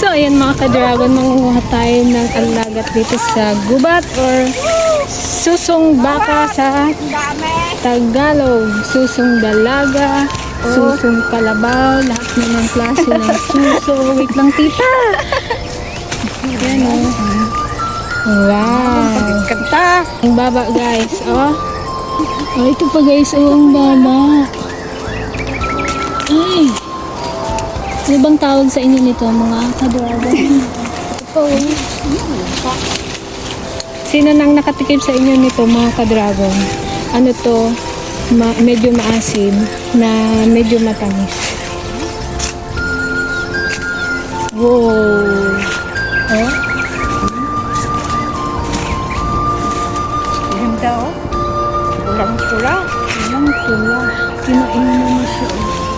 So, ayan mga ka-dragon, mangunguha tayo ng alagat dito sa gubat or susong baka sa Tagalog. Susong dalaga, susong kalabaw, lahat na ng klase ng suso. Wait lang, tita! Ayan o. Wow! Kanta. Ang baba guys, oh. Oh, ito pa guys, oh, ang baba. Ano bang tawag sa inyo nito, mga kadragon? Sino nang nakatikip sa inyo nito, mga kadragon? Ano to? Ma medyo maasim na medyo matamis. Wow! Eh? Oh? Ganda oh. Pulang-pula. Pulang-pula. Kinain na mo siya.